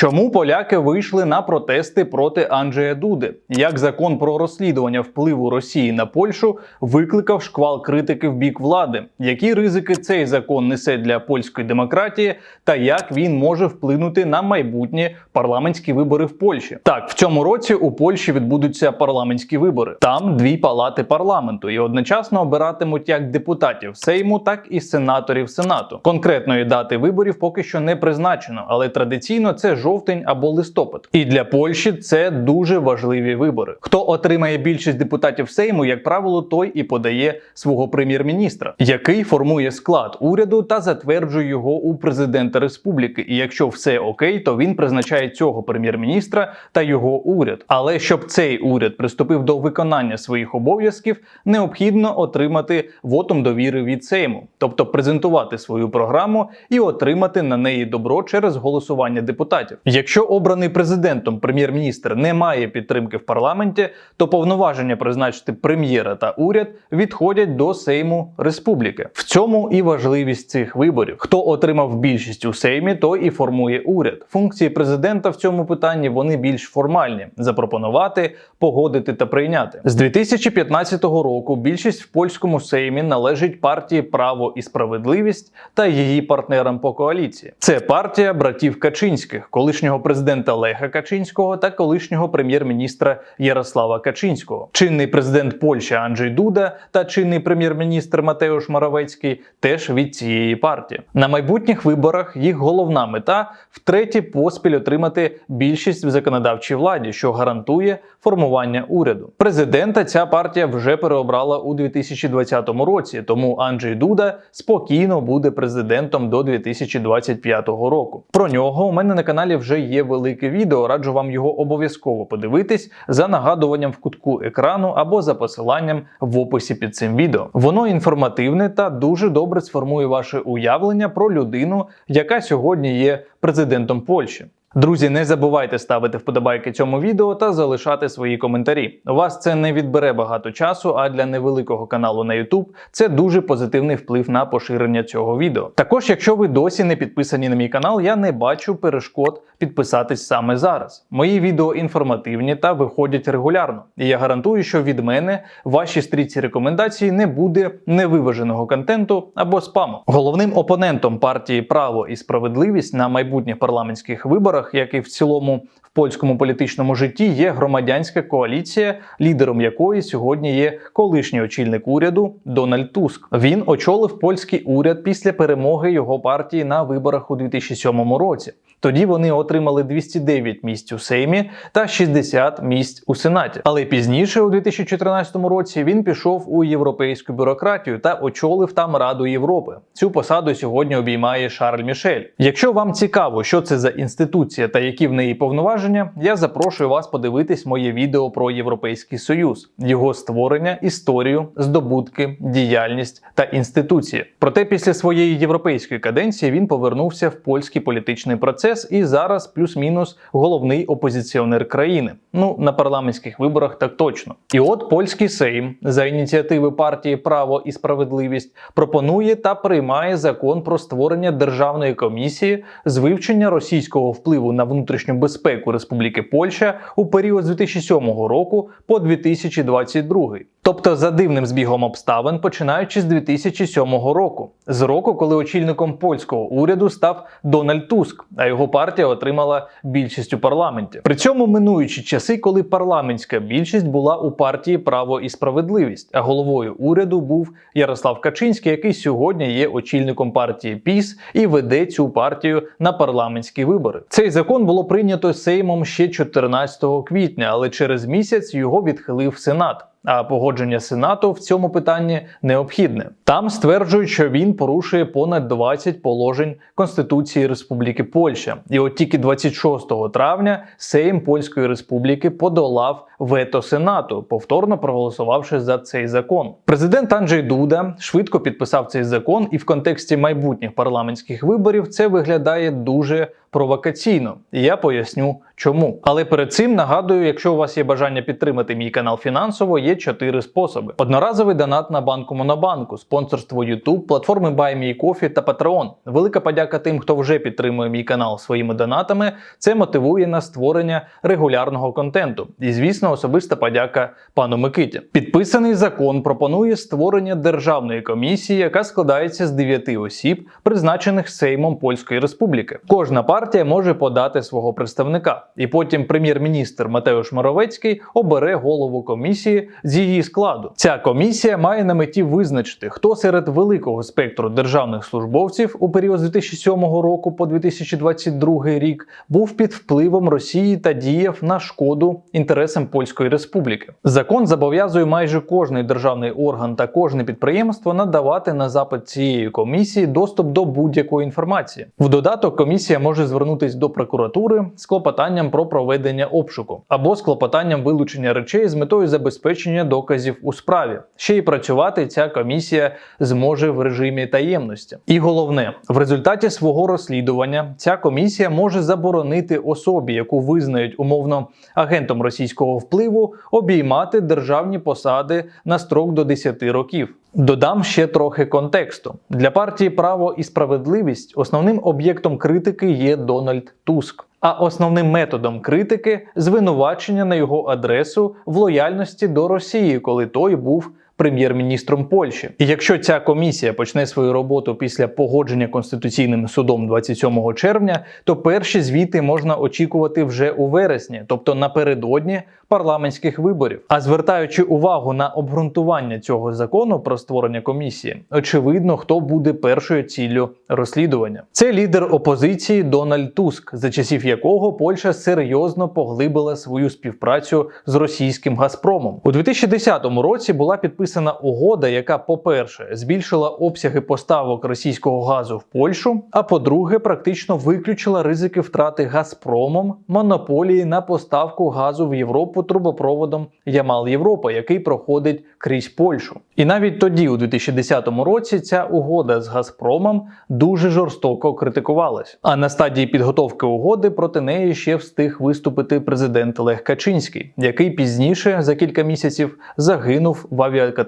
Чому поляки вийшли на протести проти Анджея Дуди? Як закон про розслідування впливу Росії на Польщу викликав шквал критики в бік влади? Які ризики цей закон несе для польської демократії, та як він може вплинути на майбутні парламентські вибори в Польщі? Так, в цьому році у Польщі відбудуться парламентські вибори. Там дві палати парламенту і одночасно обиратимуть як депутатів Сейму, так і сенаторів Сенату. Конкретної дати виборів поки що не призначено, але традиційно це жовтень або листопад. І для Польщі це дуже важливі вибори. Хто отримає більшість депутатів Сейму, як правило, той і подає свого прем'єр-міністра, який формує склад уряду та затверджує його у президента республіки. І якщо все окей, то він призначає цього прем'єр-міністра та його уряд. Але щоб цей уряд приступив до виконання своїх обов'язків, необхідно отримати вотом довіри від Сейму, тобто презентувати свою програму і отримати на неї добро через голосування депутатів. Якщо обраний президентом прем'єр-міністр не має підтримки в парламенті, то повноваження призначити прем'єра та уряд відходять до Сейму Республіки. В цьому і важливість цих виборів. Хто отримав більшість у Сеймі, той і формує уряд. Функції президента в цьому питанні вони більш формальні: запропонувати, погодити та прийняти. З 2015 року більшість в польському сеймі належить партії Право і справедливість та її партнерам по коаліції. Це партія братів Качинських, колишнього президента Леха Качинського та колишнього прем'єр-міністра Ярослава Качинського. Чинний президент Польщі Анджей Дуда та чинний прем'єр-міністр Матеуш Моровецький теж від цієї партії. На майбутніх виборах їх головна мета втретє поспіль отримати більшість в законодавчій владі, що гарантує формування уряду. Президента ця партія вже переобрала у 2020 році, тому Анджей Дуда спокійно буде президентом до 2025 року. Про нього у мене на каналі вже є велике відео. Раджу вам його обов'язково подивитись за нагадуванням в кутку екрану або за посиланням в описі під цим відео. Воно інформативне та дуже добре сформує ваше уявлення про людину, яка сьогодні є президентом Польщі. Друзі, не забувайте ставити вподобайки цьому відео та залишати свої коментарі. У вас це не відбере багато часу, а для невеликого каналу на YouTube це дуже позитивний вплив на поширення цього відео. Також, якщо ви досі не підписані на мій канал, я не бачу перешкод підписатись саме зараз. Мої відео інформативні та виходять регулярно. І я гарантую, що від мене в вашій стрічці рекомендацій не буде невиваженого контенту або спаму. Головним опонентом партії Право і справедливість на майбутніх парламентських виборах як і в цілому в польському політичному житті, є громадянська коаліція, лідером якої сьогодні є колишній очільник уряду Дональд Туск. Він очолив польський уряд після перемоги його партії на виборах у 2007 році. Тоді вони отримали 209 місць у Сеймі та 60 місць у Сенаті. Але пізніше, у 2014 році, він пішов у європейську бюрократію та очолив там Раду Європи. Цю посаду сьогодні обіймає Шарль Мішель. Якщо вам цікаво, що це за інституція та які в неї повноваження, я запрошую вас подивитись моє відео про Європейський Союз, його створення, історію, здобутки, діяльність та інституції. Проте після своєї європейської каденції він повернувся в польський політичний процес і зараз плюс-мінус головний опозиціонер країни. Ну на парламентських виборах так точно. І от польський Сейм за ініціативи партії Право і справедливість пропонує та приймає закон про створення державної комісії з вивчення російського впливу на внутрішню безпеку Республіки Польща у період з 2007 року по 2022. Тобто за дивним збігом обставин, починаючи з 2007 року, з року, коли очільником польського уряду став Дональд Туск, а його партія отримала більшість у парламенті. При цьому минуючи часи, коли парламентська більшість була у партії Право і справедливість, а головою уряду був Ярослав Качинський, який сьогодні є очільником партії ПІС і веде цю партію на парламентські вибори. Цей закон було прийнято Сеймом ще 14 квітня, але через місяць його відхилив Сенат. А погодження Сенату в цьому питанні необхідне. Там стверджують, що він порушує понад 20 положень Конституції Республіки Польща. І от тільки 26 травня Сейм Польської Республіки подолав вето Сенату, повторно проголосувавши за цей закон. Президент Анджей Дуда швидко підписав цей закон, і в контексті майбутніх парламентських виборів це виглядає дуже провокаційно. І я поясню чому. Але перед цим нагадую, якщо у вас є бажання підтримати мій канал фінансово, є чотири способи: одноразовий донат на банку Монобанку, спонсорство YouTube, платформи BuyMeCoffee та Patreon. Велика подяка тим, хто вже підтримує мій канал своїми донатами. Це мотивує на створення регулярного контенту. І, звісно, особиста подяка пану Микиті. Підписаний закон пропонує створення державної комісії, яка складається з 9 осіб, призначених Сеймом Польської Республіки. Кожна партія може подати свого представника, і потім прем'єр-міністр Матеуш Моровецький обере голову комісії з її складу. Ця комісія має на меті визначити, хто серед великого спектру державних службовців у період з 2007 року по 2022 рік був під впливом Росії та діяв на шкоду інтересам Польської Республіки. Закон зобов'язує майже кожний державний орган та кожне підприємство надавати на запит цієї комісії доступ до будь-якої інформації. В додаток комісія може звернутись до прокуратури з клопотанням про проведення обшуку або з клопотанням вилучення речей з метою забезпечення доказів у справі. Ще й працювати ця комісія зможе в режимі таємності. І головне, в результаті свого розслідування ця комісія може заборонити особі, яку визнають умовно агентом російського впливу, обіймати державні посади на строк до 10 років. Додам ще трохи контексту для партії Право і справедливість основним об'єктом критики є Дональд Туск. А основним методом критики звинувачення на його адресу в лояльності до Росії, коли той був прем'єр-міністром Польщі. І якщо ця комісія почне свою роботу після погодження конституційним судом 27 червня, то перші звіти можна очікувати вже у вересні, тобто напередодні парламентських виборів. А звертаючи увагу на обґрунтування цього закону про створення комісії, очевидно, хто буде першою ціллю розслідування. Це лідер опозиції Дональд Туск, за часів якого Польща серйозно поглибила свою співпрацю з російським Газпромом. У 2010 році була підписана угода, яка, по-перше, збільшила обсяги поставок російського газу в Польщу, а по-друге, практично виключила ризики втрати Газпромом монополії на поставку газу в Європу трубопроводом Ямал Європа, який проходить крізь Польщу. І навіть тоді, у 2010 році, ця угода з Газпромом дуже жорстоко критикувалась. А на стадії підготовки угоди проти неї ще встиг виступити президент Лех Качинський, який пізніше за кілька місяців загинув в авіакатастрофі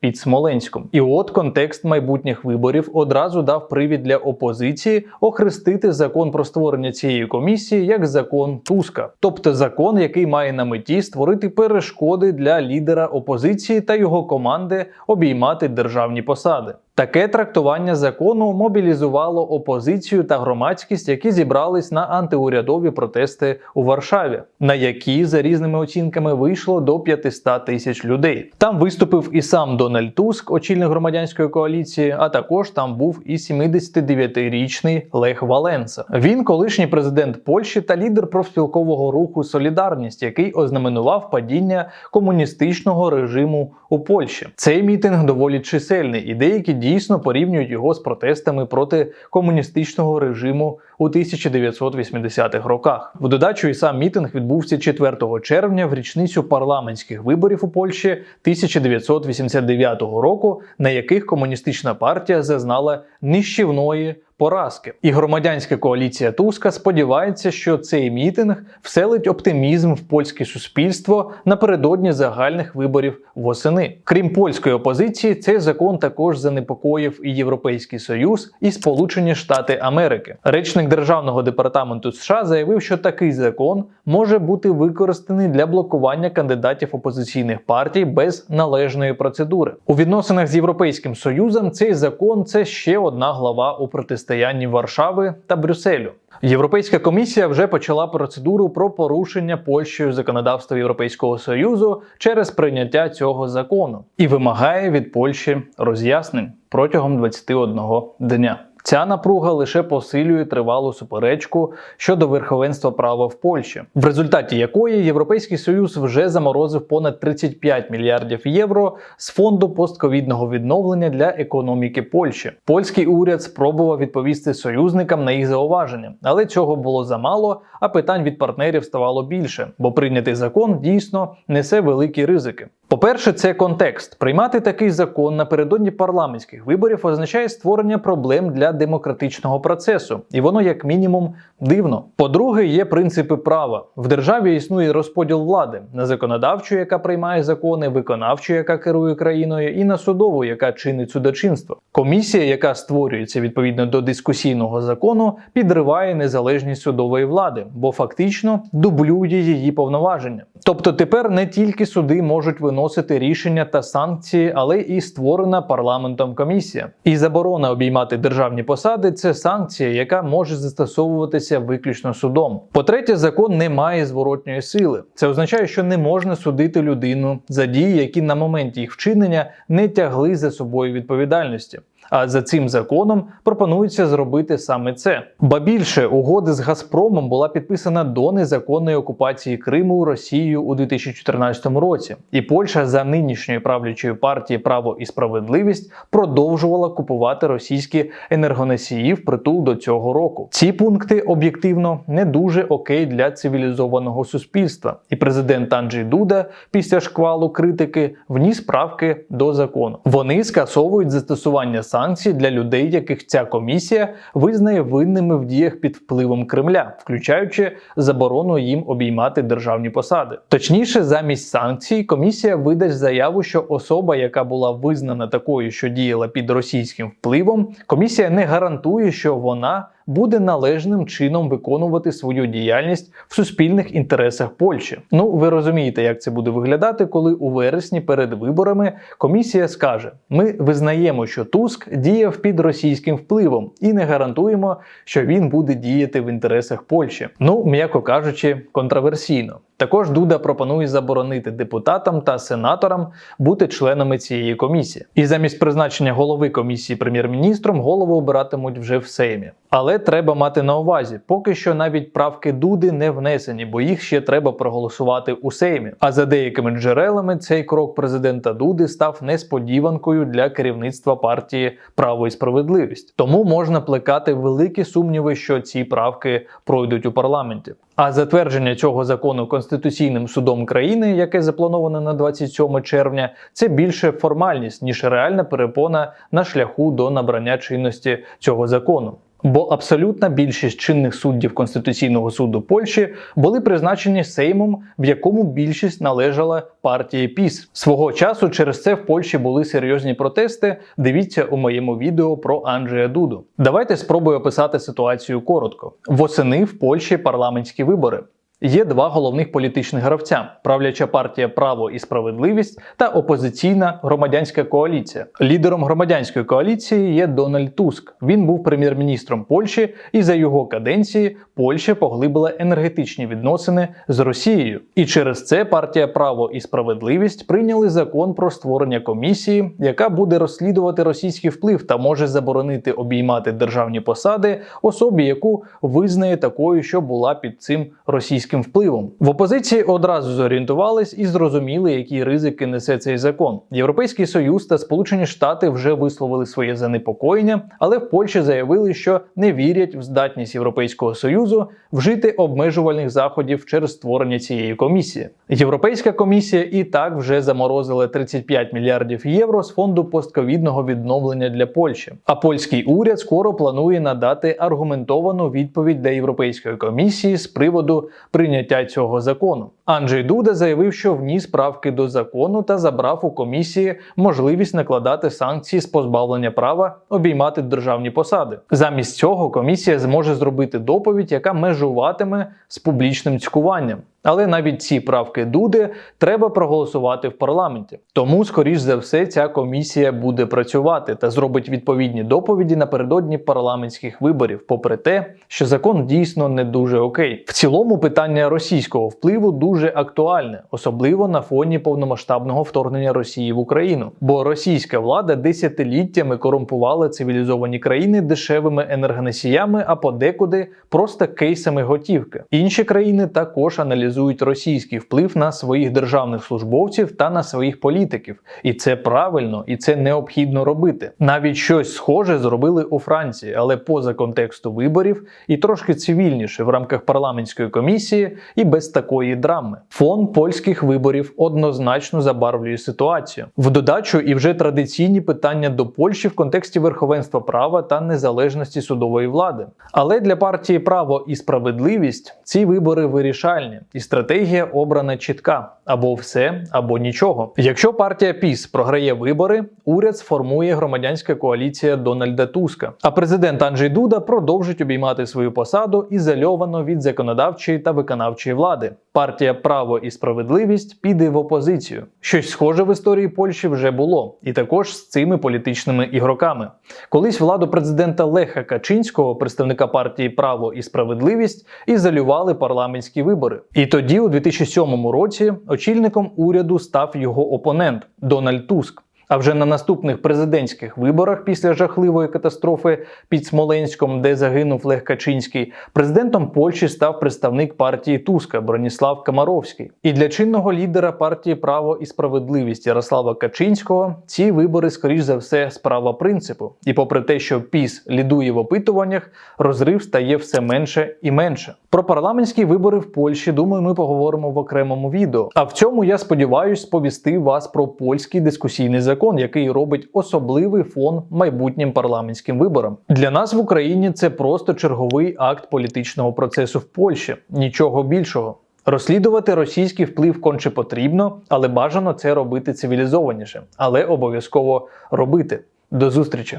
під Смоленськом. І от контекст майбутніх виборів одразу дав привід для опозиції охрестити закон про створення цієї комісії як закон Туска, тобто закон, який має на меті створити перешкоди для лідера опозиції та його команди обіймати державні посади. Таке трактування закону мобілізувало опозицію та громадськість, які зібрались на антиурядові протести у Варшаві, на які за різними оцінками вийшло до 500 тисяч людей. Там виступив і сам Дональд Туск, очільник громадянської коаліції, а також там був і 79-річний Лех Валенса. Він колишній президент Польщі та лідер профспілкового руху Солідарність, який ознаменував падіння комуністичного режиму у Польщі. Цей мітинг доволі чисельний, і деякі дійсно порівнюють його з протестами проти комуністичного режиму у 1980-х роках. В додачу і сам мітинг відбувся 4 червня в річницю парламентських виборів у Польщі 1989 року, на яких комуністична партія зазнала нищівної поразки. І громадянська коаліція Туска сподівається, що цей мітинг вселить оптимізм в польське суспільство напередодні загальних виборів восени. Крім польської опозиції, цей закон також занепокоїв і Європейський Союз, і Сполучені Штати Америки. Речник державного департаменту США заявив, що такий закон може бути використаний для блокування кандидатів опозиційних партій без належної процедури. У відносинах з Європейським Союзом цей закон це ще одна глава у протистоянні Варшави та Брюсселю. Європейська комісія вже почала процедуру про порушення Польщею законодавства Європейського союзу через прийняття цього закону і вимагає від Польщі роз'яснень протягом 21 дня. Ця напруга лише посилює тривалу суперечку щодо верховенства права в Польщі, в результаті якої Європейський Союз вже заморозив понад 35 мільярдів євро з фонду постковідного відновлення для економіки Польщі. Польський уряд спробував відповісти союзникам на їх зауваження, але цього було замало, а питань від партнерів ставало більше, бо прийнятий закон дійсно несе великі ризики. По-перше, це контекст. Приймати такий закон напередодні парламентських виборів означає створення проблем для демократичного процесу, і воно, як мінімум, дивно. По-друге, є принципи права. В державі існує розподіл влади на законодавчу, яка приймає закони, виконавчу, яка керує країною, і на судову, яка чинить судочинство. Комісія, яка створюється відповідно до дискусійного закону, підриває незалежність судової влади, бо фактично дублює її повноваження. Тобто тепер не тільки суди можуть виносити рішення та санкції, але і створена парламентом комісія. І заборона обіймати державні посади це санкція, яка може застосовуватися виключно судом. По-третє, закон не має зворотньої сили. Це означає, що не можна судити людину за дії, які на моменті їх вчинення не тягли за собою відповідальності. А за цим законом пропонується зробити саме це. Ба більше угода з Газпромом була підписана до незаконної окупації Криму Росією у 2014 році, і Польща за нинішньої правлячої партії Право і справедливість продовжувала купувати російські енергоносії впритул до цього року. Ці пункти об'єктивно не дуже окей для цивілізованого суспільства, і президент Анджей Дуда після шквалу критики вніс правки до закону. Вони скасовують застосування санкцій для людей, яких ця комісія визнає винними в діях під впливом Кремля, включаючи заборону їм обіймати державні посади. Точніше, замість санкцій, комісія видасть заяву, що особа, яка була визнана такою, що діяла під російським впливом, комісія не гарантує, що вона буде належним чином виконувати свою діяльність в суспільних інтересах Польщі. Ну ви розумієте, як це буде виглядати, коли у вересні перед виборами комісія скаже: ми визнаємо, що Туск діяв під російським впливом і не гарантуємо, що він буде діяти в інтересах Польщі. Ну, м'яко кажучи, контроверсійно. Також Дуда пропонує заборонити депутатам та сенаторам бути членами цієї комісії. І замість призначення голови комісії прем'єр-міністром голову обиратимуть вже в Сеймі. Але треба мати на увазі, поки що навіть правки Дуди не внесені, бо їх ще треба проголосувати у Сеймі. А за деякими джерелами цей крок президента Дуди став несподіванкою для керівництва партії Право і справедливість. Тому можна плекати великі сумніви, що ці правки пройдуть у парламенті. А затвердження цього закону Конституційним судом країни, яке заплановане на 27 червня, це більше формальність ніж реальна перепона на шляху до набрання чинності цього закону. Бо абсолютна більшість чинних суддів Конституційного суду Польщі були призначені Сеймом, в якому більшість належала партії ПІС. Свого часу через це в Польщі були серйозні протести. Дивіться у моєму відео про Анджея Дуду. Давайте спробую описати ситуацію коротко. Восени в Польщі парламентські вибори. Є два головних політичних гравця: правляча партія Право і справедливість та опозиційна громадянська коаліція. Лідером громадянської коаліції є Дональд Туск. Він був прем'єр-міністром Польщі, і за його каденції Польща поглибила енергетичні відносини з Росією. І через це партія Право і справедливість прийняли закон про створення комісії, яка буде розслідувати російський вплив та може заборонити обіймати державні посади особі, яку визнає такою, що була під цим російським впливом. В опозиції одразу зорієнтувались і зрозуміли, які ризики несе цей закон. Європейський союз та Сполучені Штати вже висловили своє занепокоєння, але в Польщі заявили, що не вірять в здатність Європейського союзу вжити обмежувальних заходів через створення цієї комісії. Європейська комісія і так вже заморозила 35 мільярдів євро з фонду постковідного відновлення для Польщі. А польський уряд скоро планує надати аргументовану відповідь для Європейської комісії з приводу прийняття цього закону. Анджей Дуда заявив, що вніс правки до закону та забрав у комісії можливість накладати санкції з позбавлення права обіймати державні посади. Замість цього комісія зможе зробити доповідь, яка межуватиме з публічним цькуванням. Але навіть ці правки Дуди треба проголосувати в парламенті. Тому, скоріш за все, ця комісія буде працювати та зробить відповідні доповіді напередодні парламентських виборів, попри те, що закон дійсно не дуже окей. В цілому питання російського впливу дуже актуальне, особливо на фоні повномасштабного вторгнення Росії в Україну. Бо російська влада десятиліттями корумпувала цивілізовані країни дешевими енергоносіями, а подекуди просто кейсами готівки. Інші країни також аналізують легалізують російський вплив на своїх державних службовців та на своїх політиків. І це правильно, і це необхідно робити. Навіть щось схоже зробили у Франції, але поза контексту виборів і трошки цивільніше в рамках парламентської комісії і без такої драми. Фон польських виборів однозначно забарвлює ситуацію. В додачу і вже традиційні питання до Польщі в контексті верховенства права та незалежності судової влади. Але для партії право і справедливість ці вибори вирішальні, і стратегія обрана чітка: або все, або нічого. Якщо партія ПІС програє вибори, уряд сформує громадянська коаліція Дональда Туска. А президент Анджей Дуда продовжить обіймати свою посаду ізольовано від законодавчої та виконавчої влади. Партія Право і справедливість піде в опозицію. Щось схоже в історії Польщі вже було, і також з цими політичними ігроками. Колись владу президента Леха Качинського, представника партії Право і справедливість, ізолювали парламентські вибори. І тоді, у 2007 році, очільником уряду став його опонент Дональд Туск. А вже на наступних президентських виборах після жахливої катастрофи під Смоленськом, де загинув Лех Качинський, президентом Польщі став представник партії Туска Броніслав Камаровський. І для чинного лідера партії Право і справедливість Ярослава Качинського ці вибори, скоріш за все, справа принципу. І попри те, що ПІС лідує в опитуваннях, розрив стає все менше і менше. Про парламентські вибори в Польщі, думаю, ми поговоримо в окремому відео. А в цьому я сподіваюсь сповісти вас про польський дискусійний закон, який робить особливий фон майбутнім парламентським виборам. Для нас в Україні це просто черговий акт політичного процесу в Польщі, нічого більшого. Розслідувати російський вплив конче потрібно, але бажано це робити цивілізованіше, але обов'язково робити. До зустрічі!